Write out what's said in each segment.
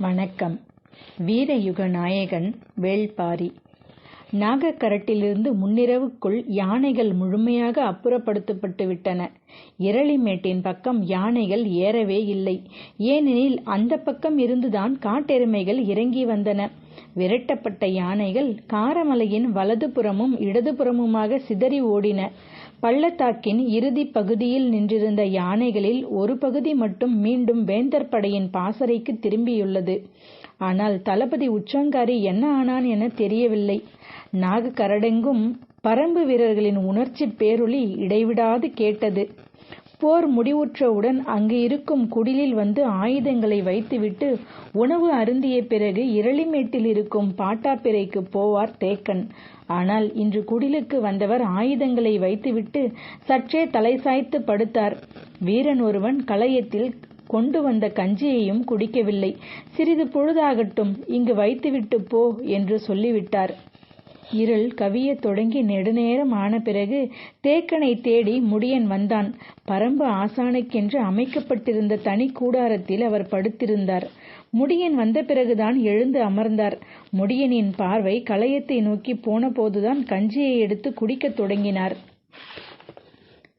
வணக்கம் வீரயுக நாயகன் வேள்பாரி நாகக்கரட்டிலிருந்து முன்னிரவுக்குள் யானைகள் முழுமையாக அப்புறப்படுத்தப்பட்டு விட்டன. இரளிமேட்டின் பக்கம் யானைகள் ஏறவே இல்லை. ஏனெனில் அந்த பக்கம் இருந்துதான் காட்டெருமைகள் இறங்கி வந்தன. விரட்டப்பட்ட யானைகள் காரமலையின் வலதுபுறமும் இடதுபுறமுமாக சிதறி ஓடின. பள்ளத்தாக்கின் இறுதி பகுதியில் நின்றிருந்த யானைகளில் ஒரு பகுதி மட்டும் மீண்டும் வேந்தர் படையின் பாசறைக்கு திரும்பியுள்ளது. ஆனால் தளபதி உச்சங்காரி என்ன ஆனான் என தெரியவில்லை. நாகக்கரடெங்கும் பறம்பு வீரர்களின் உணர்ச்சி பேரொலி இடைவிடாது கேட்டது. போர் முடிவுற்றவுடன் அங்கு இருக்கும் குடிலில் வந்து ஆயுதங்களை வைத்துவிட்டு உணவு அருந்திய பிறகு இரளிமேட்டில் இருக்கும் பாட்டாப்பிரைக்குப் போவார் தேக்கன். ஆனால் இன்று குடிலுக்கு வந்தவர் ஆயுதங்களை வைத்துவிட்டு சற்றே தலைசாய்த்துப் படுத்தார். வீரன் ஒருவன் கலயத்தில் கொண்டு வந்த கஞ்சியையும் குடிக்கவில்லை. சிறிது பொழுதாகட்டும் இங்கு வைத்துவிட்டுப் போ என்று சொல்லிவிட்டார். இருள் கவியத் தொடங்கி நெடுநேரம் ஆன பிறகு தேக்கனைத் தேடி முடியன் வந்தான். பறம்பு ஆசானுக்கென்று அமைக்கப்பட்டிருந்த தனிக் கூடாரத்தில் அவர் படுத்திருந்தார். முடியன் வந்த பிறகுதான் எழுந்து அமர்ந்தார். முடியனின் பார்வை கலயத்தை நோக்கிப் போனபோதுதான் கஞ்சியை எடுத்து குடிக்கத் தொடங்கினார்.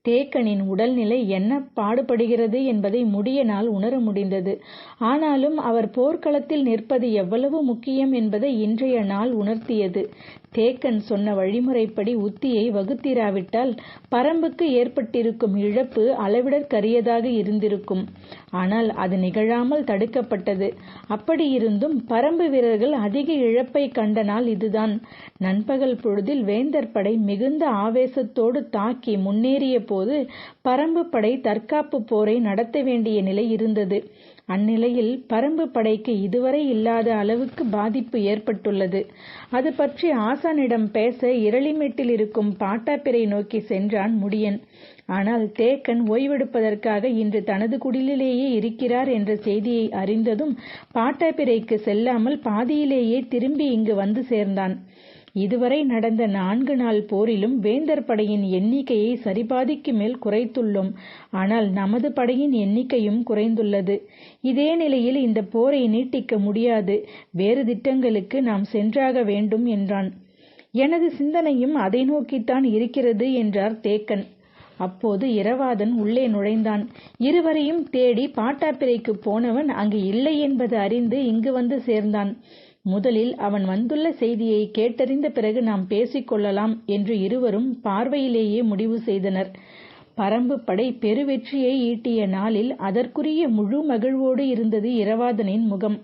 தேக்கனின் உடல்நிலை என்ன பாடுபடுகிறது என்பதை முடியனால் உணர முடிந்தது. ஆனாலும் அவர் போர்க்களத்தில் நிற்பது எவ்வளவு முக்கியம் என்பதை இன்றைய நாள் உணர்த்தியது. தேக்கன் சொன்ன வழிமுறைப்படி உத்தியை வகுத்திராவிட்டால் பறம்புக்கு ஏற்பட்டிருக்கும் இழப்பு அளவிடற்கரியதாக இருந்திருக்கும். ஆனால் அது நிகழாமல் தடுக்கப்பட்டது. அப்படியிருந்தும் பறம்பு வீரர்கள் அதிக இழப்பைக் கண்ட நாள் இதுதான். நண்பகல் பொழுதில் வேந்தர் படை மிகுந்த ஆவேசத்தோடு தாக்கி முன்னேறியபோது பரம்பு படை தற்காப்புப் போரை நடத்த வேண்டிய நிலை இருந்தது. அந்நிலையில் பரம்பு படைக்கு இதுவரை இல்லாத அளவுக்கு பாதிப்பு ஏற்பட்டுள்ளது. அது பற்றி ஆசானிடம் பேச இரளிமேட்டில் இருக்கும் பாட்டாப்பிரை நோக்கி சென்றான் முடியன். ஆனால் தேக்கன் ஓய்வெடுப்பதற்காக இன்று தனது குடிலிலேயே இருக்கிறார் என்ற செய்தியை அறிந்ததும் பாட்டாப்பிரைக்குச் செல்லாமல் பாதியிலேயே திரும்பி இங்கு வந்து சேர்ந்தான். இதுவரை நடந்த நான்கு நாள் போரிலும் வேந்தர் படையின் எண்ணிக்கையை சரிபாதிக்கு மேல் குறைத்துள்ளோம். ஆனால் நமது படையின் எண்ணிக்கையும் குறைந்துள்ளது. இதே நிலையில் இந்தப் போரை நீட்டிக்க முடியாது. வேறு திட்டங்களுக்கு நாம் சென்றாக வேண்டும் என்றான். எனது சிந்தனையும் அதை நோக்கித்தான் இருக்கிறது என்றார் தேக்கன். அப்போது இரவாதன் உள்ளே நுழைந்தான். இருவரையும் தேடி பாட்டாப்பிரைக்குப் போனவன் அங்கு இல்லை என்பது அறிந்து இங்கு வந்து சேர்ந்தான். முதலில் அவன் வந்துள்ள செய்தியை கேட்டறிந்த பிறகு நாம் பேசிக்கொள்ளலாம் என்று இருவரும் பார்வையிலேயே முடிவு செய்தனர். பரம்பு படை பெருவெற்றியை ஈட்டிய நாளில் அதற்குரிய முழு மகிழ்வோடு இருந்தது இரவாதனின் முகம்.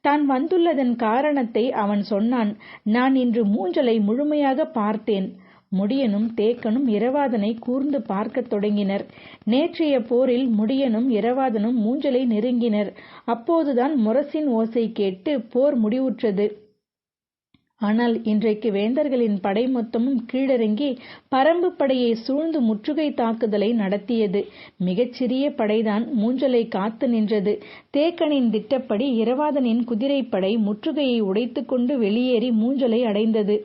தான் வந்துள்ளதன் காரணத்தை அவன் சொன்னான். நான் இன்று மூஞ்சலை முழுமையாக பார்த்தேன். முடியனும் தேக்கனும் இரவாதனை கூர்ந்து பார்க்கத் தொடங்கினர். நேற்றைய போரில் முடியனும் இரவாதனும் மூஞ்சலை நெருங்கினர். அப்போதுதான் முரசின் ஓசை கேட்டு போர் முடிவுற்றது. ஆனால் இன்றைக்கு வேந்தர்களின் படை மொத்தமும் கீழிறங்கி பரம்பு படையை சூழ்ந்து முற்றுகை தாக்குதலை நடத்தியது. மிகச்சிறிய படைதான் மூஞ்சலை காத்து நின்றது. தேக்கனின் திட்டப்படி இரவாதனின் குதிரைப்படை முற்றுகையை உடைத்துக்கொண்டு வெளியேறி மூஞ்சலை அடைந்தது.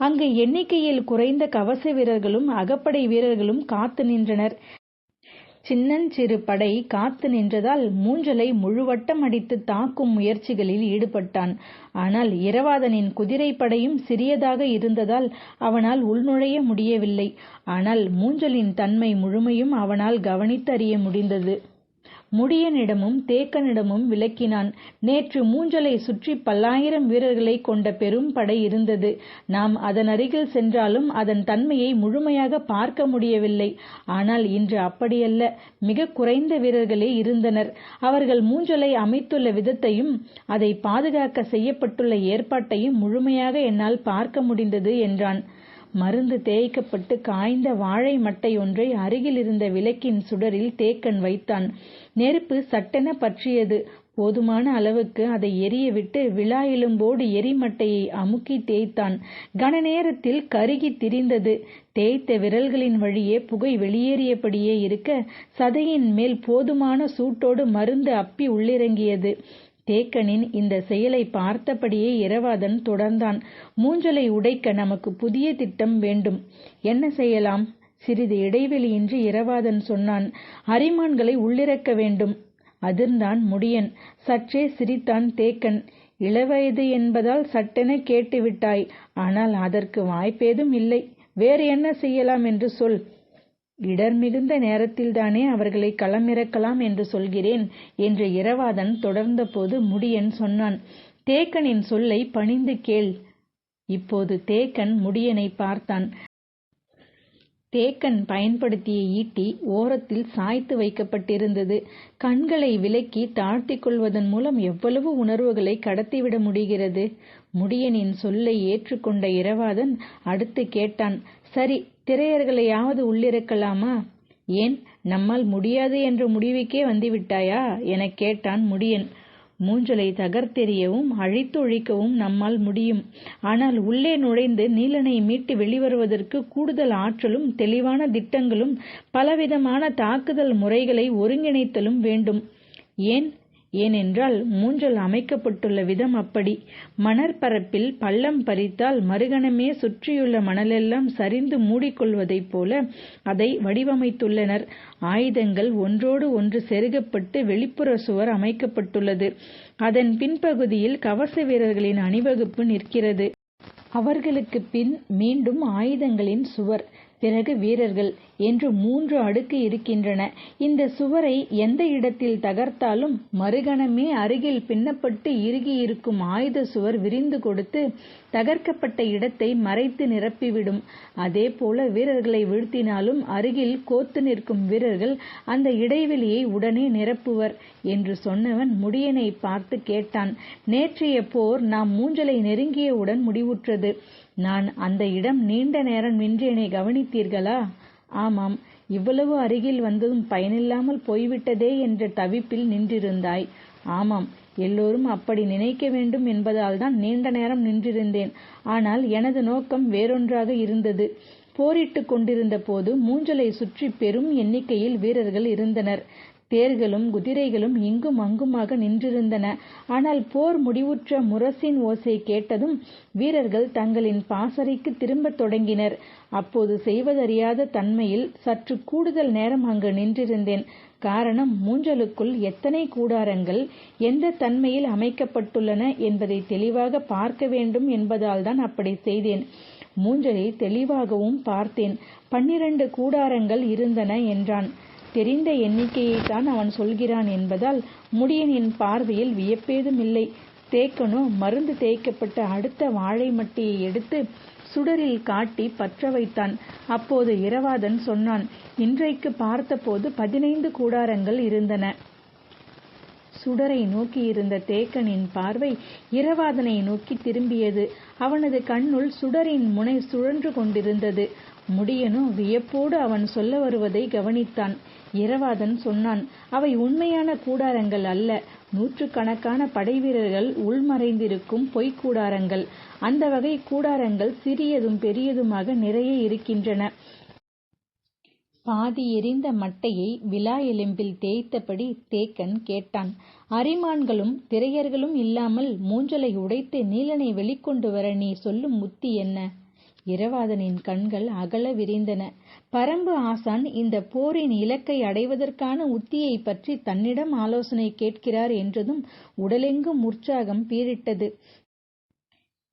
அங்கு எண்ணிக்கையில் குறைந்த கவச வீரர்களும் அகப்படை வீரர்களும் காத்து நின்றனர். சின்னஞ்சிறு படை காத்து நின்றதால் மூஞ்சலை முழுவட்டம் அடித்துத் தாக்கும் முயற்சிகளில் ஈடுபட்டான். ஆனால் இரவாதனின் குதிரைப்படையும் சிறியதாக இருந்ததால் அவனால் உள்நுழைய முடியவில்லை. ஆனால் மூஞ்சலின் தன்மை முழுமையும் அவனால் கவனித்தறிய முடிந்தது. முடியனிடமும் தேக்கனிடமும் விளக்கினான். நேற்று மூஞ்சலைச் சுற்றிப் பல்லாயிரம் வீரர்களைக் கொண்ட பெரும் படை இருந்தது. நாம் அதனருகில் சென்றாலும் அதன் தன்மையை முழுமையாகப் பார்க்க முடியவில்லை. ஆனால் இன்று அப்படியல்ல. மிகக் குறைந்த வீரர்களே இருந்தனர். அவர்கள் மூஞ்சலை அமைத்துள்ள விதத்தையும் அதைப் பாதுகாக்க செய்யப்பட்டுள்ள ஏற்பாட்டையும் முழுமையாக என்னால் பார்க்க முடிந்தது என்றான். மருந்து தேய்க்கப்பட்டு காய்ந்த வாழை மட்டை ஒன்றை அருகில் அருகிலிருந்த விளக்கின் சுடரில் தேக்கன் வைத்தான். நெருப்பு சட்டெனப் பற்றியது. போதுமான அளவுக்கு அதை எரியவிட்டு விலா எலும்போடு எரிமட்டையை அமுக்கி தேய்த்தான். கன நேரத்தில் கருகித் திரிந்தது. தேய்த்த விரல்களின் வழியே புகை வெளியேறியபடியே இருக்க சதையின் மேல் போதுமான சூட்டோடு மருந்து அப்பி உள்ளிறங்கியது. தேக்கனின் இந்த செயலைப் பார்த்தபடியே இரவாதன் தொடர்ந்தான். மூஞ்சலை உடைக்க நமக்கு புதிய திட்டம் வேண்டும். என்ன செய்யலாம்? சிறிது இடைவெளியின்றி இரவாதன் சொன்னான். அரிமான்களை உள்ளிறக்க வேண்டும். அதிர்ந்தான் முடியன். சற்றே சிரித்தான் தேக்கன். இளவயது என்பதால் சட்டென கேட்டுவிட்டாய். ஆனால் அதற்கு வாய்ப்பேதும் இல்லை. வேறு என்ன செய்யலாம் என்று சொல். இடர் மிகுந்த நேரத்தில்தானே அவர்களை களமிறக்கலாம் என்று சொல்கிறேன் என்று இரவாதன் தொடர்ந்தபோது முடியன் சொன்னான். தேக்கனின் சொல்லை பணிந்து கேள். இப்போது தேக்கன் முடியனைப் பார்த்தான். தேக்கன் பயன்படுத்திய ஈட்டி ஓரத்தில் சாய்த்து வைக்கப்பட்டிருந்தது. கண்களை விலக்கி தாழ்த்திக் கொள்வதன் மூலம் எவ்வளவு உணர்வுகளை கடத்திவிட முடிகிறது? முடியனின் சொல்லை ஏற்றுக்கொண்ட இரவாதன் அடுத்து கேட்டான். சரி திரையர்களையாவது உள்ளிருக்கலாமா ஏன் நம்மால் முடியாது என்ற முடிவுக்கே வந்துவிட்டாயா? எனக் கேட்டான் முடியன். மூஞ்சலைத் தகர்த்தெறியவும் அழித்தொழிக்கவும் நம்மால் முடியும். ஆனால் உள்ளே நுழைந்து நீலனை மீட்டு வெளிவருவதற்கு கூடுதல் ஆற்றலும் தெளிவான திட்டங்களும் பலவிதமான தாக்குதல் முறைகளை ஒருங்கிணைத்தலும் வேண்டும். ஏன்? ஏனென்றால் மூஞ்சல் அமைக்கப்பட்டுள்ள விதம் அப்படி. மணற்பரப்பில் பள்ளம் பறித்தால் மறுகணமே சுற்றியுள்ள மணலெல்லாம் சரிந்து மூடிக்கொள்வதைப் போல அதை வடிவமைத்துள்ளனர். ஆயுதங்கள் ஒன்றோடு ஒன்று செருகப்பட்டு வெளிப்புற சுவர் அமைக்கப்பட்டுள்ளது. அதன் பின்பகுதியில் கவச வீரர்களின் அணிவகுப்பு நிற்கிறது. அவர்களுக்குப் பின் மீண்டும் ஆயுதங்களின் சுவர். பிறகு வீரர்கள் என்று மூன்று அடுக்கு இருக்கின்றன. இந்த சுவரை எந்த இடத்தில் தகர்த்தாலும் மறுகணமே அருகில் பின்னப்பட்டு இறுகியிருக்கும் ஆயுத சுவர் விரிந்து கொடுத்து தகர்க்கப்பட்ட இடத்தை மறைத்து நிரப்பிவிடும். அதேபோல வீரர்களை வீழ்த்தினாலும் அருகில் கோத்து நிற்கும் வீரர்கள் அந்த இடைவெளியை உடனே நிரப்புவர் என்று சொன்னவன் முடியனைப் பார்த்து கேட்டான். நேற்றைய போர் நாம் மூஞ்சலை நெருங்கியவுடன் முடிவுற்றது. நான் அந்த இடம் நீண்ட நேரம் நின்றேனே கவனித்தீர்களா? ஆமாம். இவ்வளவு அருகில் வந்தும் பயனில்லாமல் போய்விட்டதே என்ற தவிப்பில் நின்றிருந்தாய். ஆமாம். எல்லோரும் அப்படி நினைக்க வேண்டும் என்பதால்தான் நீண்ட நேரம் நின்றிருந்தேன். ஆனால் எனது நோக்கம் வேறொன்றாக இருந்தது. போரிட்டுக் கொண்டிருந்த போது சுற்றி சுற்றிப் பெரும் எண்ணிக்கையில் வீரர்கள் இருந்தனர். தேர்களும் குதிரைகளும் இங்கும் அங்குமாக நின்றிருந்தன. ஆனால் போர் முடிவுற்ற முரசின் ஓசை கேட்டதும் வீரர்கள் தங்களின் பாசறைக்கு திரும்பத் தொடங்கினர். அப்போது செய்வதறியாத தன்மையில் சற்று கூடுதல் நேரம் அங்கு நின்றிருந்தேன். காரணம் மூஞ்சலுக்குள் எத்தனை கூடாரங்கள் எந்த தன்மையில் அமைக்கப்பட்டுள்ளன என்பதை தெளிவாக பார்க்க வேண்டும் என்பதால்தான் அப்படிச் செய்தேன். மூஞ்சலை தெளிவாகவும் பார்த்தேன். பன்னிரண்டு கூடாரங்கள் இருந்தன என்றான். தெரிந்த எண்ணிக்கையைத்தான் அவன் சொல்கிறான் என்பதால் முடியனின் பார்வையில் வியப்பேதுமில்லை. தேக்கனோ மருந்து தேய்க்கப்பட்ட அடுத்த வாழை மட்டியை எடுத்து சுடரில் காட்டி பற்ற வைத்தான். அப்போது இரவாதன் சொன்னான். இன்றைக்கு பார்த்தபோது பதினைந்து கூடாரங்கள் இருந்தன. சுடரை நோக்கியிருந்த தேக்கனின் பார்வை இரவாதனை நோக்கி திரும்பியது. அவனது கண்ணுள் சுடரின் முனை சுழன்று கொண்டிருந்தது. முடியனோ வியப்போடு அவன் சொல்ல வருவதை கவனித்தான். இரவாதன் சொன்னான். அவை உண்மையான கூடாரங்கள் அல்ல. நூற்றுக்கணக்கான படைவீரர்கள் உள்மறைந்திருக்கும் பொய்க் கூடாரங்கள். அந்த வகை கூடாரங்கள் சிறியதும் பெரியதுமாக நிறைய இருக்கின்றன. பாதி எரிந்த மட்டையை விலா எலும்பில் தேய்த்தபடி தேக்கன் கேட்டான். அரிமான்களும் திரையர்களும் இல்லாமல் மூஞ்சலை உடைத்து நீலனை வெளிக்கொண்டு வர நீ சொல்லும் உத்தி என்ன? இரவாதனின் கண்கள் அகல விரிந்தன. பரம்பு ஆசான் இந்த போரின் இலக்கை அடைவதற்கான உத்தியைப் பற்றி தன்னிடம் ஆலோசனை கேட்கிறார் என்றதும் உடலெங்கும் உற்சாகம் பீரிட்டது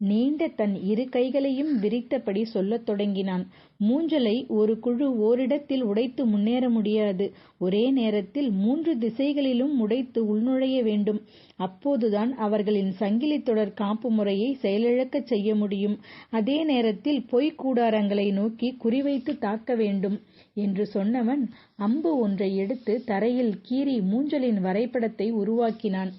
நீண்ட தன் இரு கைகளையும் விரித்தபடி சொல்லத் தொடங்கினான். மூஞ்சலை ஒரு குழு ஓரிடத்தில் உடைத்து முன்னேற முடியாது. ஒரே நேரத்தில் மூன்று திசைகளிலும் உடைத்து உள்நுழைய வேண்டும். அப்போதுதான் அவர்களின் சங்கிலி தொடர் காப்பு முறையை செயலிழக்கச் செய்ய முடியும். அதே நேரத்தில் பொய்க் கூடாரங்களை நோக்கி குறிவைத்துத் தாக்க வேண்டும் என்று சொன்னவன் அம்பு ஒன்றை எடுத்து தரையில் கீறி மூஞ்சலின் வரைபடத்தை உருவாக்கினான்.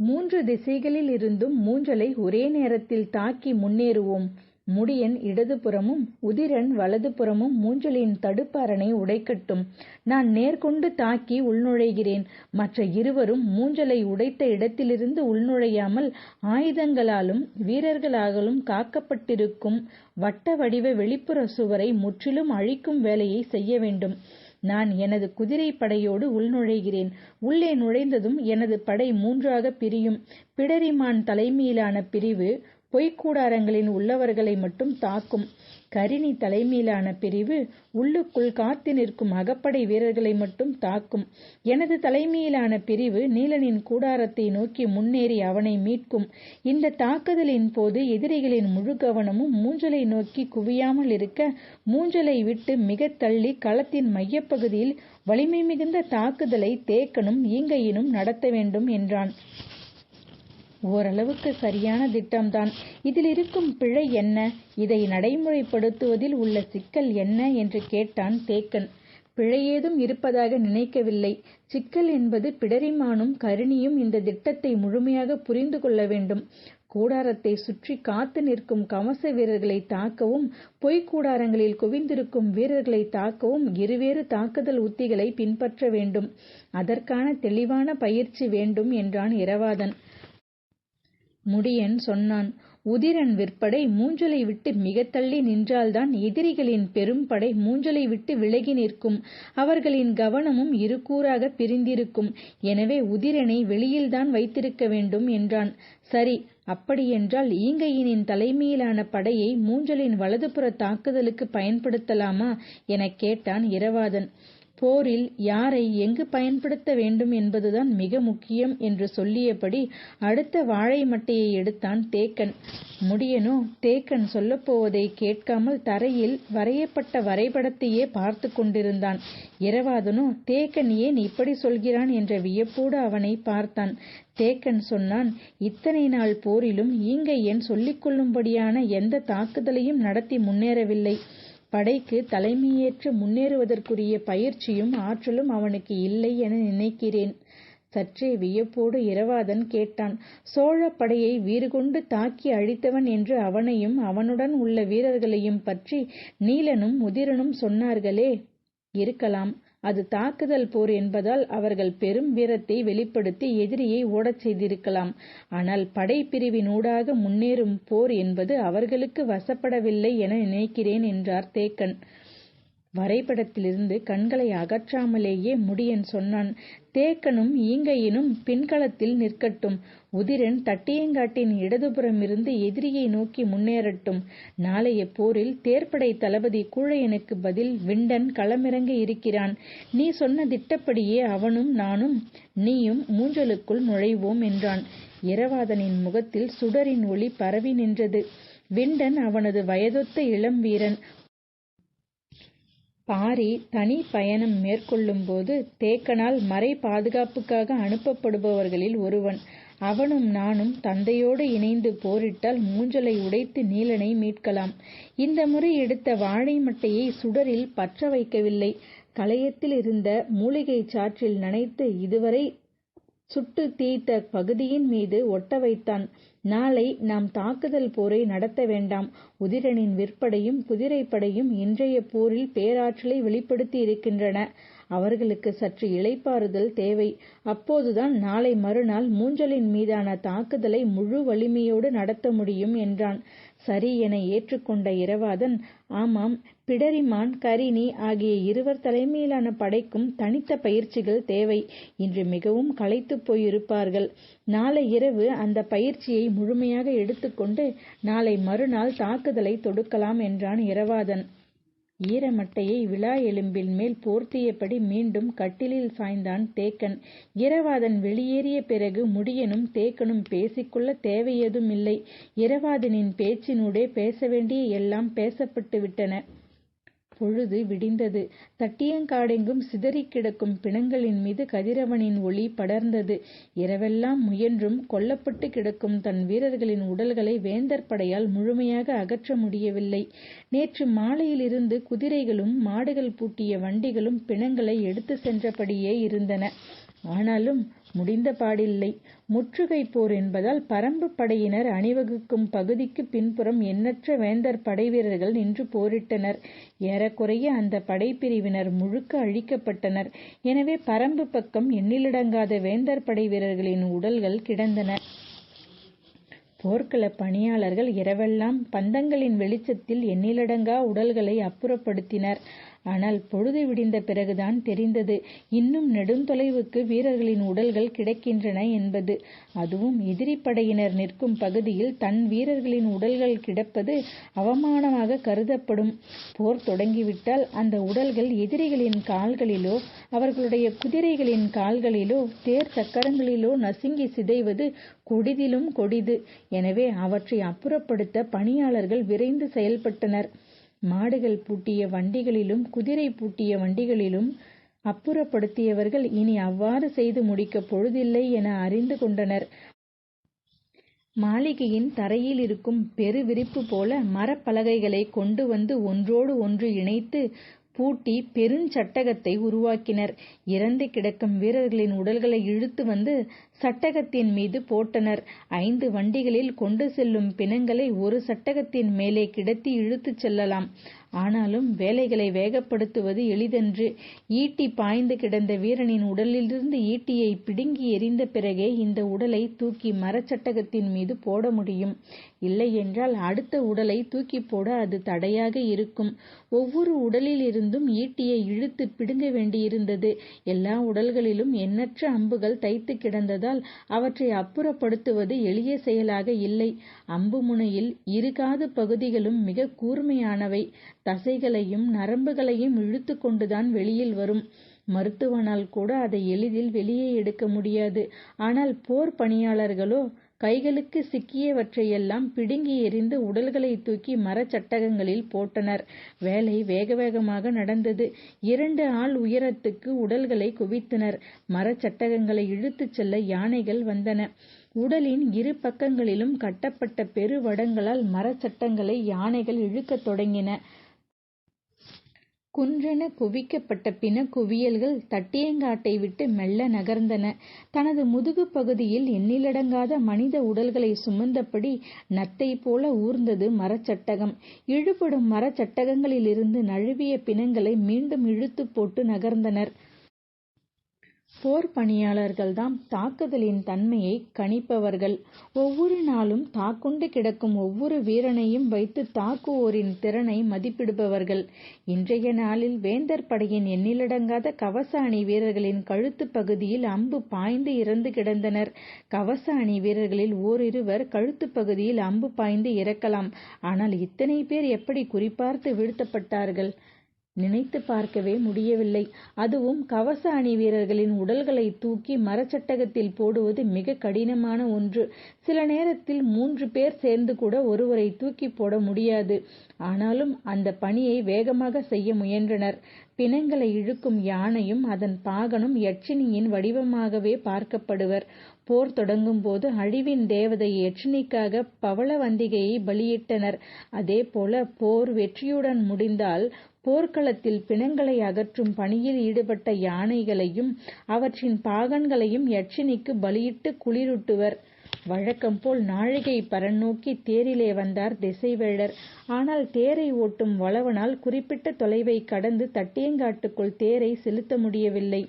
மூன்று திசைகளிலிருந்தும் மூஞ்சலை ஒரே நேரத்தில் தாக்கி முன்னேறுவோம். முடியன் இடதுபுறமும் உதிரன் வலதுபுறமும் மூஞ்சலின் தடுப்பு உடைக்கட்டும். நான் நேர்கொண்டு தாக்கி உள்நுழைகிறேன். மற்ற இருவரும் மூஞ்சலை உடைத்த இடத்திலிருந்து உள்நுழையாமல் ஆயுதங்களாலும் வீரர்களாலும் காக்கப்பட்டிருக்கும் வட்ட வடிவ வெளிப்புற சுவரை முற்றிலும் அழிக்கும் வேலையை செய்ய வேண்டும். நான் எனது குதிரை படையோடு உள்நுழைகிறேன். உள்ளே நுழைந்ததும் எனது படை மூன்றாகப் பிரியும். பிடரிமான் தலைமையிலான பிரிவு பொய்க் கூடாரங்களில் உள்ளவர்களை மட்டும் தாக்கும். கரிணி தலைமையிலான பிரிவு உள்ளுக்குள் காத்து நிற்கும் அகப்படை வீரர்களை மட்டும் தாக்கும். எனது தலைமையிலான பிரிவு நீலனின் கூடாரத்தை நோக்கி முன்னேறி அவனை மீட்கும். இந்த தாக்குதலின் போது எதிரிகளின் முழு கவனமும் மூஞ்சலை நோக்கி குவியாமல் இருக்க மூஞ்சலை விட்டு மிக தள்ளி களத்தின் மையப்பகுதியில் வலிமை மிகுந்த தாக்குதலை தேக்கனும் ஈங்கையினும் நடத்த வேண்டும் என்றான். ஓரளவுக்கு சரியான திட்டம்தான். இதில் இருக்கும் பிழை என்ன? இதை நடைமுறைப்படுத்துவதில் உள்ள சிக்கல் என்ன என்று கேட்டான் தேக்கன். பிழையேதும் இருப்பதாக நினைக்கவில்லை. சிக்கல் என்பது பிடரிமானும் கருணியும் இந்த திட்டத்தை முழுமையாக புரிந்து கொள்ள வேண்டும். கூடாரத்தை சுற்றி காத்து நிற்கும் கவச வீரர்களை தாக்கவும் பொய்க் கூடாரங்களில் குவிந்திருக்கும் வீரர்களை தாக்கவும் இருவேறு தாக்குதல் உத்திகளை பின்பற்ற வேண்டும். அதற்கான தெளிவான பயிற்சி வேண்டும் என்றான் இரவாதன். முடியன் சொன்னான் உதிரன் விற்படை மூஞ்சலை விட்டு மிக தள்ளி நின்றால்தான் எதிரிகளின் பெரும்படை மூஞ்சலை விட்டு விலகி நிற்கும். அவர்களின் கவனமும் இருகூறாக பிரிந்திருக்கும். எனவே உதிரனை வெளியில்தான் வைத்திருக்க வேண்டும் என்றான். சரி அப்படியென்றால் ஈங்கையினின் தலைமையிலான படையை மூஞ்சலின் வலதுபுற தாக்குதலுக்கு பயன்படுத்தலாமா? எனக் கேட்டான் இரவாதன். போரில் யாரை எங்கு பயன்படுத்த வேண்டும் என்பதுதான் மிக முக்கியம் என்று சொல்லியபடி அடுத்த வாழை மட்டையை எடுத்தான் தேக்கன். முடியனோ? தேக்கன் சொல்லப்போவதை கேட்காமல் தரையில் வரையப்பட்ட வரைபடத்தையே பார்த்து கொண்டிருந்தான். இரவாதனோ? தேக்கன் ஏன் இப்படி சொல்கிறான் என்ற வியப்போடு அவனை பார்த்தான். தேக்கன் சொன்னான் இத்தனை நாள் போரிலும் ஈங்கையன் சொல்லிக் கொள்ளும்படியான எந்த தாக்குதலையும் நடத்தி முன்னேறவில்லை. படைக்கு தலைமையேற்று முன்னேறுவதற்குரிய பயிற்சியும் ஆற்றலும் அவனுக்கு இல்லை என நினைக்கிறேன். சற்றே வியப்போடு இரவாதன் கேட்டான் சோழ படையை வீறுகொண்டு தாக்கி அழித்தவன் என்று அவனையும் அவனுடன் உள்ள வீரர்களையும் பற்றி நீலனும் முதிரனும் சொன்னார்களே? இருக்கலாம். அது தாக்குதல் போர் என்பதால் அவர்கள் பெரும் வீரத்தை வெளிப்படுத்தி எதிரியை ஓடச் செய்திருக்கலாம். ஆனால் படைப்பிரிவினூடாக முன்னேறும் போர் என்பது அவர்களுக்கு வசப்படவில்லை என நினைக்கிறேன் என்றார் தேக்கன். வரைபடத்திலிருந்து கண்களை அகற்றாமலேயே முடியன் சொன்னான். தேக்கனும் ஈங்கையினும் பின்களத்தில் நிற்கட்டும். உதிரன் தட்டியங்காட்டின் இடதுபுறமிருந்து எதிரியை நோக்கி முன்னேறட்டும். நாளைய போரில் தேர்ப்படை தளபதி கூழையனுக்கு பதில் விண்டன் களமிறங்க இருக்கிறான். நீ சொன்ன திட்டப்படியே அவனும் நானும் நீயும் மூஞ்சலுக்குள் நுழைவோம் என்றான். இரவாதனின் முகத்தில் சுடரின் ஒளி பரவி நின்றது. விண்டன் அவனது வயதொத்த இளம் வீரன் பாரி தனி பயணம் மேற்கொள்ளும்போது தேக்கனால் மறை பாதுகாப்புக்காக அனுப்பப்படுபவர்களில் ஒருவன். அவனும் நானும் தந்தையோடு இணைந்து போரிட்டால் மூஞ்சலை உடைத்து நீலனை மீட்கலாம். இந்த முறை எடுத்த வாழை மட்டையை சுடரில் பற்ற வைக்கவில்லை. களையத்தில் இருந்த மூலிகைச் சாற்றில் நனைத்து இதுவரை சுட்டு தீய்த்த பகுதியின் மீது ஒட்ட வைத்தான். நாளை நாம் தாக்குதல் போரை நடத்த வேண்டாம். உதிரனின் விற்படையும் குதிரைப்படையும் இன்றைய போரில் பேராற்றலை வெளிப்படுத்தி இருக்கின்றன. அவர்களுக்கு சற்று இளைப்பாறுதல் தேவை. அப்போதுதான் நாளை மறுநாள் மூஞ்சலின் மீதான தாக்குதலை முழு வலிமையோடு நடத்த முடியும் என்றான். சரி என ஏற்றுக்கொண்ட இரவாதன் ஆமாம் பிடரிமான் கரிணி ஆகிய இருவர் தலைமையிலான படைக்கும் தனித்த பயிற்சிகள் தேவை. இன்று மிகவும் களைத்துப் போயிருப்பார்கள். நாளை இரவு அந்த பயிற்சியை முழுமையாக எடுத்துக்கொண்டு நாளை மறுநாள் தாக்குதலை தொடுக்கலாம் என்றான் இரவாதன். ஈரமட்டையை விழா எலும்பின் மேல் போர்த்தியபடி மீண்டும் கட்டிலில் சாய்ந்தான் தேக்கன். இரவாதன் வெளியேறிய பிறகு முடியனும் தேக்கனும் பேசிக்கொள்ள தேவையதுமில்லை. இரவாதனின் பேச்சினூடே பேச வேண்டிய எல்லாம் பேசப்பட்டு விட்டன பொழுது விடிந்தது. தட்டியங்காடெங்கும் சிதறிக் கிடக்கும் பிணங்களின் மீது கதிரவனின் ஒளி படர்ந்தது. இரவெல்லாம் முயன்றும் கொல்லப்பட்டு கிடக்கும் தன் வீரர்களின் உடல்களை வேந்தர் படையால் முழுமையாக அகற்ற முடியவில்லை. நேற்று மாலையிலிருந்து குதிரைகளும் மாடுகள் பூட்டிய வண்டிகளும் பிணங்களை எடுத்து சென்றபடியே இருந்தன. ஆனாலும் முடிந்த பாடில்லை. முற்றுகை போர் என்பதால் பரம்பு படையினர் அணிவகுக்கும் பகுதிக்கு பின்புறம் எண்ணற்ற வேந்தர் படைவீரர்கள் நின்று போரிட்டனர். ஏறக்குறைய அந்த படைப்பிரிவினர் முழுக்க அழிக்கப்பட்டனர். எனவே பரம்பு பக்கம் எண்ணிலடங்காத வேந்தர் படை வீரர்களின் உடல்கள் கிடந்தன. போர்க்கள பணியாளர்கள் இரவெல்லாம் பந்தங்களின் வெளிச்சத்தில் எண்ணிலடங்கா உடல்களை அப்புறப்படுத்தினர். ஆனால் பொழுது விடிந்த பிறகுதான் தெரிந்தது. இன்னும் நெடுந்தொலைவுக்கு வீரர்களின் உடல்கள் கிடக்கின்றன என்பது. அதுவும் எதிரிப்படையினர் நிற்கும் பகுதியில் தன் வீரர்களின் உடல்கள் கிடப்பது அவமானமாக கருதப்படும். போர் தொடங்கிவிட்டால் அந்த உடல்கள் எதிரிகளின் கால்களிலோ அவர்களுடைய குதிரைகளின் கால்களிலோ தேர் சக்கரங்களிலோ நசுங்கி சிதைவது கொடிதிலும் கொடிது. எனவே அவற்றை அப்புறப்படுத்த பணியாளர்கள் விரைந்து செயல்பட்டனர். மாடுகள் பூட்டிய வண்டிகளிலும் குதிரை பூட்டிய வண்டிகளிலும் அப்புறப்படுத்தியவர்கள் இனி அவ்வாறு செய்து முடிக்க பொழுதில்லை என அறிந்து கொண்டனர். மாளிகையின் தரையில் இருக்கும் பெருவிரிப்பு போல மரப்பலகைகளை கொண்டு வந்து ஒன்றோடு ஒன்று இணைத்து பூட்டி பெருஞ்சட்டகத்தை உருவாக்கினர். இறந்து கிடக்கும் வீரர்களின் உடல்களை இழுத்து வந்து சட்டகத்தின் மீது போட்டனர். ஐந்து வண்டிகளில் கொண்டு செல்லும் பிணங்களை ஒரு சட்டகத்தின் மேலே கிடத்தி இழுத்துச் செல்லலாம். ஆனாலும் வேலைகளை வேகப்படுத்துவது எளிதன்று. ஈட்டி பாய்ந்து கிடந்த வீரனின் உடலிலிருந்து ஈட்டியை பிடுங்கி எறிந்த பிறகே இந்த உடலை தூக்கி மரச்சட்டகத்தின் மீது போட முடியும். இல்லையென்றால் அடுத்த உடலை தூக்கி போட அது தடையாக இருக்கும். ஒவ்வொரு உடலில் இருந்தும் ஈட்டியை இழுத்து பிடுங்க வேண்டியிருந்தது. எல்லா உடல்களிலும் எண்ணற்ற அம்புகள் தைத்து கிடந்ததால் அவற்றை அப்புறப்படுத்துவது எளிய செயலாக இல்லை. அம்பு முனையில் இருகாது பகுதிகளும் மிக கூர்மையானவை. தசைகளையும் நரம்புகளையும் இழுத்து கொண்டுதான் வெளியில் வரும். மருத்துவனால் கூட அதை எளிதில் வெளியே எடுக்க முடியாது. ஆனால் போர் பணியாளர்களோ கைகளுக்கு சிக்கியவற்றையெல்லாம் பிடுங்கி எறிந்து உடல்களை தூக்கி மரச்சட்டகங்களில் போட்டனர். வேலை வேக வேகமாக நடந்தது. இரண்டு ஆள் உயரத்துக்கு உடல்களை குவித்தனர். மரச்சட்டகங்களை இழுத்துச் செல்ல யானைகள் வந்தன. உடலின் இரு பக்கங்களிலும் கட்டப்பட்ட பெருவடங்களால் மரச்சட்டங்களை யானைகள் இழுக்கத் தொடங்கின. குன்றென குவிக்கப்பட்ட பிணக்குவியல்கள் தட்டியங்காட்டை விட்டு மெல்ல நகர்ந்தன. தனது முதுகுப் பகுதியில் எண்ணிலடங்காத மனித உடல்களை சுமந்தபடி நத்தை போல ஊர்ந்தது மரச்சட்டகம் இழுபடும் மரச்சட்டகங்களிலிருந்து நழுவிய பிணங்களை மீண்டும் இழுத்துப் போட்டு நகர்ந்தனர். போர் பணியாளர்கள்தாம் தாக்குதலின் தன்மையை கணிப்பவர்கள். ஒவ்வொரு நாளும் தாக்குண்டு கிடக்கும் ஒவ்வொரு வீரனையும் வைத்து தாக்குவோரின் திறனை மதிப்பிடுபவர்கள். இன்றைய நாளில் வேந்தர் படையின் எண்ணிலடங்காத கவச அணி வீரர்களின் கழுத்துப் பகுதியில் அம்பு பாய்ந்து இறந்து கிடந்தனர். கவச அணி வீரர்களில் ஓரிருவர் கழுத்துப் பகுதியில் அம்பு பாய்ந்து இறக்கலாம். ஆனால் இத்தனை பேர் எப்படி குறிபார்த்து வீழ்த்தப்பட்டார்கள்? நினைத்து பார்க்கவே முடியவில்லை. அதுவும் கவச அணி வீரர்களின் உடல்களை தூக்கி மரச்சட்டகத்தில் போடுவது மிக கடினமான ஒன்று. சில நேரத்தில் மூன்று பேர் சேர்ந்து கூட ஒருவரை தூக்கி போட முடியாது. ஆனாலும் அந்த பணியை வேகமாக செய்ய முயன்றனர். பிணங்களை இழுக்கும் யானையும் அதன் பாகனும் யட்சினியின் வடிவமாகவே பார்க்கப்படுவர். போர் தொடங்கும் போது அழிவின் தேவதை யட்சினிக்காக பவளவந்திகையை பலியிட்டனர். அதே போல போர் வெற்றியுடன் முடிந்தால் போர்க்களத்தில் பிணங்களை அகற்றும் பணியில் ஈடுபட்ட யானைகளையும் அவற்றின் பாகன்களையும் யட்சினிக்கு பலியிட்டு குளிரூட்டுவர். வழக்கம் போல் நாழிகை பரநோக்கி தேரிலே வந்தார் திசைவேழர். ஆனால் தேரை ஓட்டும் வளவனால் குறிப்பிட்ட தொலைவை கடந்து தட்டியங்காட்டுக்குள் தேரை செலுத்த முடியவில்லை.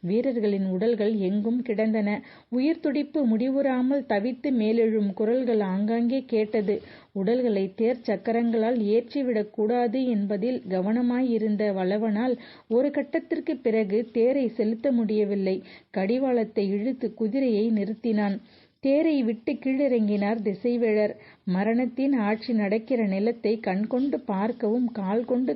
வீரர்களின் உடல்கள் எங்கும் கிடந்தன. உயிர் துடிப்பு முடிவுறாமல் தவித்து மேலெழும் குரல்கள் ஆங்காங்கே கேட்டது. உடல்களை தேர் சக்கரங்களால் ஏற்றிவிடக் கூடாது என்பதில் கவனமாயிருந்த வளவனால் ஒரு கட்டத்திற்கு பிறகு தேரை செலுத்த முடியவில்லை. கடிவாளத்தை இழுத்து குதிரையை நிறுத்தினான். தேரை விட்டு கீழிறங்கினார் திசைவேழர். மரணத்தின் ஆட்சி நடக்கிற நிலத்தை கண்கொண்டு பார்க்கவும் கால் கொண்டு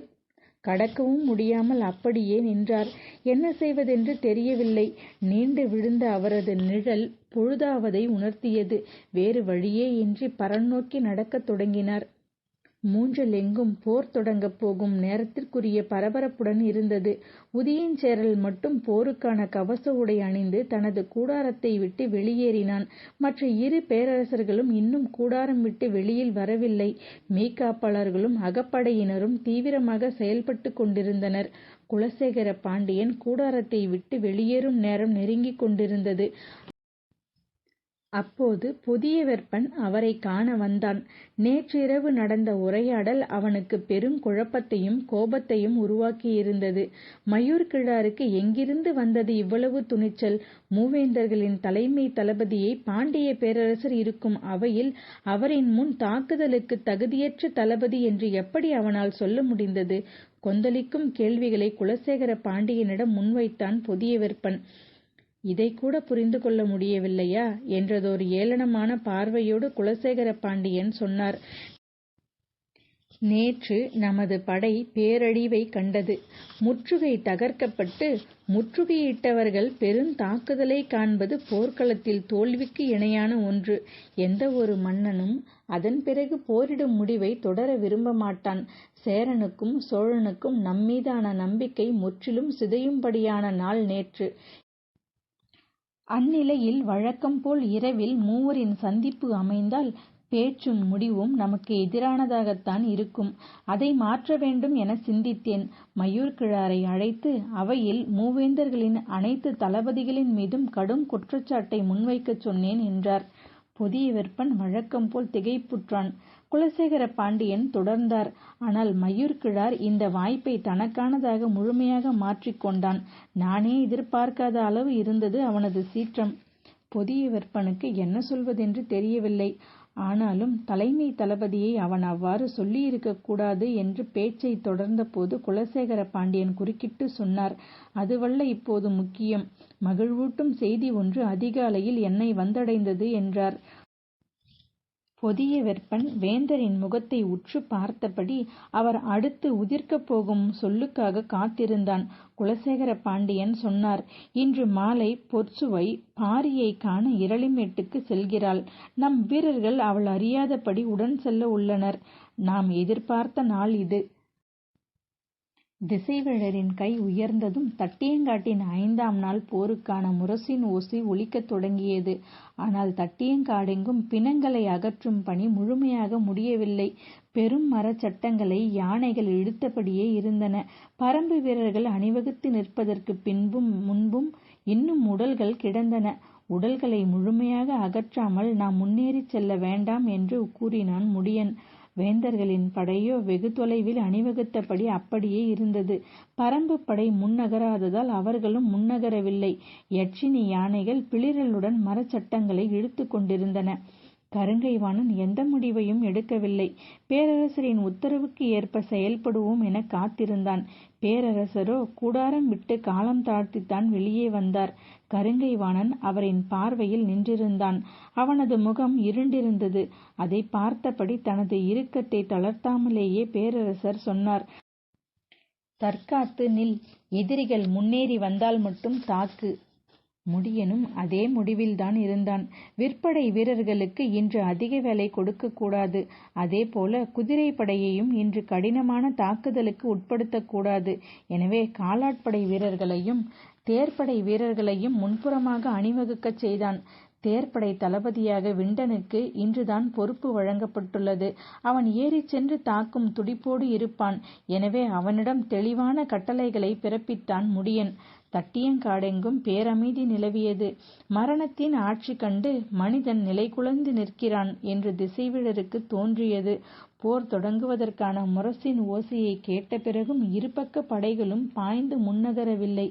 கடக்கவும் முடியாமல் அப்படியே நின்றார். என்ன செய்வதென்று தெரியவில்லை. நீண்டு விழுந்த அவரது நிழல் பொழுதாவதை உணர்த்தியது. வேறு வழியே இன்றி பரநோக்கி நடக்கத் தொடங்கினார். மூன்றலெங்கும் போர் தொடங்கப் போகும் நேரத்திற்குரிய பரபரப்புடன் இருந்தது. உதியஞ்சேரல் மட்டும் போருக்கான கவச உடை அணிந்து தனது கூடாரத்தை விட்டு வெளியேறினான். மற்ற இரு பேரரசர்களும் இன்னும் கூடாரம் விட்டு வெளியில் வரவில்லை. மெய்காப்பாளர்களும் அகப்படையினரும் தீவிரமாக செயல்பட்டு கொண்டிருந்தனர். குலசேகர பாண்டியன் கூடாரத்தை விட்டு வெளியேறும் நேரம் நெருங்கிக் கொண்டிருந்தது. அப்போது புதிய வெப்பன் அவரைக் காண வந்தான். நேற்றிரவு நடந்த உரையாடல் அவனுக்கு பெரும் குழப்பத்தையும் கோபத்தையும் உருவாக்கியிருந்தது. மயூர் கிழாருக்கு எங்கிருந்து வந்தது இவ்வளவு துணிச்சல்? மூவேந்தர்களின் தலைமை தளபதியை பாண்டிய பேரரசர் இருக்கும் அவையில் அவரின் முன் தாக்குதலுக்கு தகுதியற்ற தளபதி என்று எப்படி அவனால் சொல்ல முடிந்தது? கொந்தளிக்கும் கேள்விகளை குலசேகர பாண்டியனிடம் முன்வைத்தான் புதிய வெப்பன் இதைக்கூட புரிந்து கொள்ள முடியவில்லையா? என்றதொரு ஏளனமான பார்வையோடு குலசேகர பாண்டியன் சொன்னார். நேற்று நமது படை பேரழிவைக் கண்டது. முற்றுகை தகர்க்கப்பட்டு முற்றுகையிட்டவர்கள் பெருந்தாக்குதலைக் காண்பது போர்க்களத்தில் தோல்விக்கு இணையான ஒன்று. எந்த ஒரு மன்னனும் அதன் பிறகு போரிடும் முடிவைத் தொடர விரும்ப மாட்டான் சேரனுக்கும் சோழனுக்கும் நம்மீதான நம்பிக்கை முற்றிலும் சிதையும்படியான நாள் நேற்று. அந்நிலையில் வழக்கம்போல் இரவில் மூவரின் சந்திப்பு அமைந்தால் பேச்சும் முடிவும் நமக்கு எதிரானதாகத்தான் இருக்கும். அதை மாற்ற வேண்டும் என சிந்தித்தேன். மயூர்கிழாரை அழைத்து அவையில் மூவேந்தர்களின் அனைத்து தளபதிகளின் மீதும் கடும் குற்றச்சாட்டை முன்வைக்கச் சொன்னேன் என்றார். பொதியவெற்பன் வழக்கம்போல் திகைப்புற்றான். குலசேகர பாண்டியன் தொடர்ந்தார். ஆனால் மயூர்கிழார் இந்த வாய்ப்பை தனக்கானதாக முழுமையாக மாற்றிக் கொண்டான். நானே எதிர்பார்க்காத அளவு இருந்தது அவனது சீற்றம். பொதியவெற்பனுக்கு என்ன சொல்வதென்று தெரியவில்லை. ஆனாலும் தலைமை தளபதியை அவன் அவ்வாறு சொல்லியிருக்கக் கூடாது என்று பேச்சைத் தொடர்ந்தபோது குலசேகர பாண்டியன் குறுக்கிட்டுச் சொன்னார். அதுவல்ல இப்போது முக்கியம். மகிழ்வூட்டும் செய்தி ஒன்று அதிகாலையில் என்னை வந்தடைந்தது என்றார். பொதியவெற்பன் வேந்தரின் முகத்தை உற்றுப் பார்த்தபடி அவர் அடுத்து உதிர்க்கப் போகும் சொல்லுக்காகக் காத்திருந்தான். குலசேகர பாண்டியன் சொன்னார். இன்று மாலை பொற்சுவை பாரியைக் காண இரளிமேட்டுக்குச் செல்கிறாள். நம் வீரர்கள் அவள் அறியாதபடி உடன் செல்ல உள்ளனர். நாம் எதிர்பார்த்த நாள் இது. திசைவேழரின் கை உயர்ந்ததும் தட்டியங்காட்டின் ஐந்தாம் நாள் போருக்கான முரசின் ஓசை ஒலிக்கத் தொடங்கியது. ஆனால் தட்டியங்காடெங்கும் பிணங்களை அகற்றும் பணி முழுமையாக முடியவில்லை. பெரும் மரச்சட்டங்களை யானைகள் இழுத்தபடியே இருந்தன. பரம்பு வீரர்கள் அணிவகுத்து நிற்பதற்குப் பின்பும் முன்பும் இன்னும் உடல்கள் கிடந்தன. உடல்களை முழுமையாக அகற்றாமல் நாம் முன்னேறிச் செல்ல வேண்டாம் என்று கூறினான் முடியன். வேந்தர்களின் படையோ வெகு தொலைவில் அணிவகுத்தபடி அப்படியே இருந்தது. பரம்பு படை முன்னகராததால் அவர்களும் முன்னகரவில்லை. யட்சினி யானைகள் பிளிறலுடன் மரச்சட்டங்களை இழுத்துக் கொண்டிருந்தன. கருங்கைவாணன் எந்த முடிவையும் எடுக்கவில்லை. பேரரசரின் உத்தரவுக்கு ஏற்ப செயல்படுவோம் என காத்திருந்தான். பேரரசரோ கூடாரம் விட்டு காலம் தாழ்த்தித்தான் வெளியே வந்தார். கருங்கைவாணன் அவரின் பார்வையில் நின்றிருந்தான். அவனது முகம் இருண்டிருந்தது. அதை பார்த்தபடி தனது இருக்கட்டை தளர்த்தாமலேயே பேரரசர் சொன்னார். தற்காத்து நில். எதிரிகள் முன்னேறி வந்தால் மட்டும் தாக்கு. முடியனும் அதே முடிவில்தான் இருந்தான். விற்படை வீரர்களுக்கு இன்று அதிக வேலை கொடுக்கக் கூடாது. அதேபோல குதிரைப்படையையும் இன்று கடினமான தாக்குதலுக்கு உட்படுத்தக்கூடாது எனவே காலாட்படை வீரர்களையும் தேர்ப்படை வீரர்களையும் முன்புறமாக அணிவகுக்கச் செய்தான். தேர்ப்படை தளபதியாக விண்டனுக்கு இன்றுதான் பொறுப்பு வழங்கப்பட்டுள்ளது. அவன் ஏறிச் சென்று தாக்கும் துடிப்போடு இருப்பான். எனவே அவனிடம் தெளிவான கட்டளைகளைப் பிறப்பித்தான் முடியன். தட்டியங்காடெங்கும் பேரமைதி நிலவியது. மரணத்தின் ஆட்சி கண்டு மனிதன் நிலைகுலைந்து நிற்கிறான் என்று திசைவீழருக்கு தோன்றியது. போர் தொடங்குவதற்கான முரசின் ஓசையைக் கேட்ட பிறகும் இருபக்கப் படைகளும் பாய்ந்து முன்னகரவில்லை.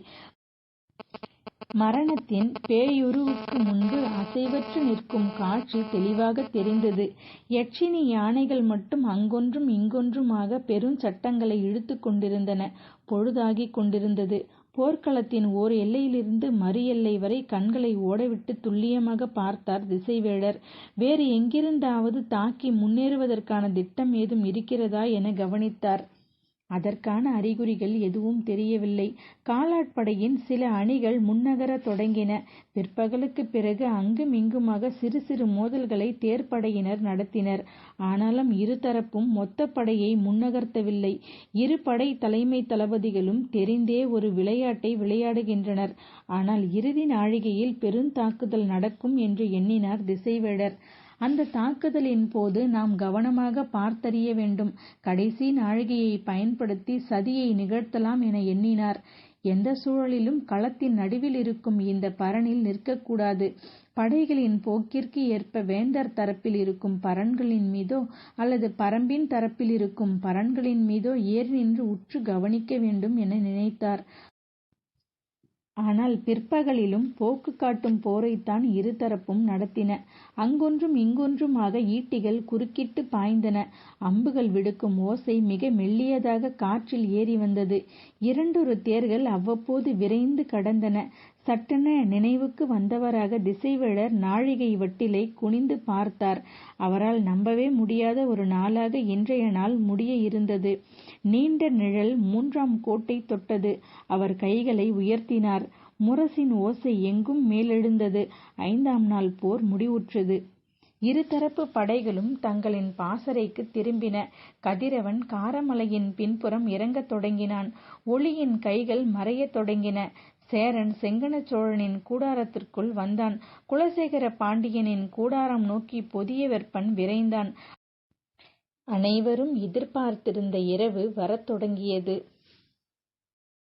மரணத்தின் பேயுருவுக்கு முன்பு அசைவற்று நிற்கும் காட்சி தெளிவாகத் தெரிந்தது. யட்சினி யானைகள் மட்டும் அங்கொன்றும் இங்கொன்றுமாக பெருஞ் சட்டங்களை இழுத்துக் கொண்டிருந்தன. பொழுதாகிக் கொண்டிருந்தது. போர்க்களத்தின் ஓர் எல்லையிலிருந்து மறு எல்லை வரை கண்களை ஓடவிட்டுத் துல்லியமாகப் பார்த்தார் திசைவேழர். வேறு எங்கிருந்தாவது தாக்கி முன்னேறுவதற்கான திட்டம் ஏதும் இருக்கிறதா எனக் கவனித்தார். அதற்கான அறிகுறிகள் எதுவும் தெரியவில்லை. காலாட்படையின் சில அணிகள் முன்னகரத் தொடங்கின. பிற்பகலுக்குப் பிறகு அங்கும் இங்குமாக சிறு சிறு மோதல்களை தேர்ப்படையினர் நடத்தினர். ஆனாலும் இரு தரப்பும் மொத்தப் படையை முன்னகர்த்தவில்லை. இரு படை தலைமைத் தளபதிகளும் தெரிந்தே ஒரு விளையாட்டை விளையாடுகின்றனர். ஆனால் இறுதி நாழிகையில் பெருந்தாக்குதல் நடக்கும் என்று எண்ணினார் திசைவேழர். அந்த தாக்குதலின் போது நாம் கவனமாக பார்த்தறிய வேண்டும். கடைசி நாழிகையை பயன்படுத்தி சதியை நிகழ்த்தலாம் என எண்ணினார். எந்த சூழலிலும் களத்தின் நடுவில் இருக்கும் இந்த பரணில் நிற்கக்கூடாது படைகளின் போக்கிற்கு ஏற்ப வேந்தர் தரப்பில் இருக்கும் பரண்களின் மீதோ அல்லது பரம்பின் தரப்பில் இருக்கும் பரண்களின் மீதோ ஏறி நின்று உற்று கவனிக்க வேண்டும் என நினைத்தார். ஆனால் பிற்பகலிலும் போக்கு காட்டும் போரைத்தான் இருதரப்பும் நடத்தின. அங்கொன்றும் இங்கொன்றுமாக ஈட்டிகள் குறுக்கிட்டு பாய்ந்தன. அம்புகள் விடுக்கும் ஓசை மிக மெல்லியதாக காற்றில் ஏறி வந்தது. இரண்டொரு தேர்கள் அவ்வப்போது விரைந்து கடந்தன. சட்டென நினைவுக்கு வந்தவராக திசைவேழர் நாழிகை வட்டிலை குனிந்து பார்த்தார். அவரால் நம்பவே முடியாத ஒரு நாளாக இன்றைய நாள் முடிய இருந்தது. நீண்ட நிழல் மூன்றாம் கோட்டைத் தொட்டது. அவர் கைகளை உயர்த்தினார். முரசின் ஓசை எங்கும் மேலெழுந்தது. ஐந்தாம் நாள் போர் முடிவுற்றது. இருதரப்பு படைகளும் தங்களின் பாசறைக்குத் திரும்பின. கதிரவன் காரமலையின் பின்புறம் இறங்கத் தொடங்கினான். ஒளியின் கைகள் மறையத் தொடங்கின. சேரன் செங்கணச் சோழனின் கூடாரத்திற்குள் வந்தான். குலசேகர பாண்டியனின் கூடாரம் நோக்கிப் பொதிய வெற்பன் விரைந்தான். அனைவரும் எதிர்பார்த்திருந்த இரவு வரத் தொடங்கியது.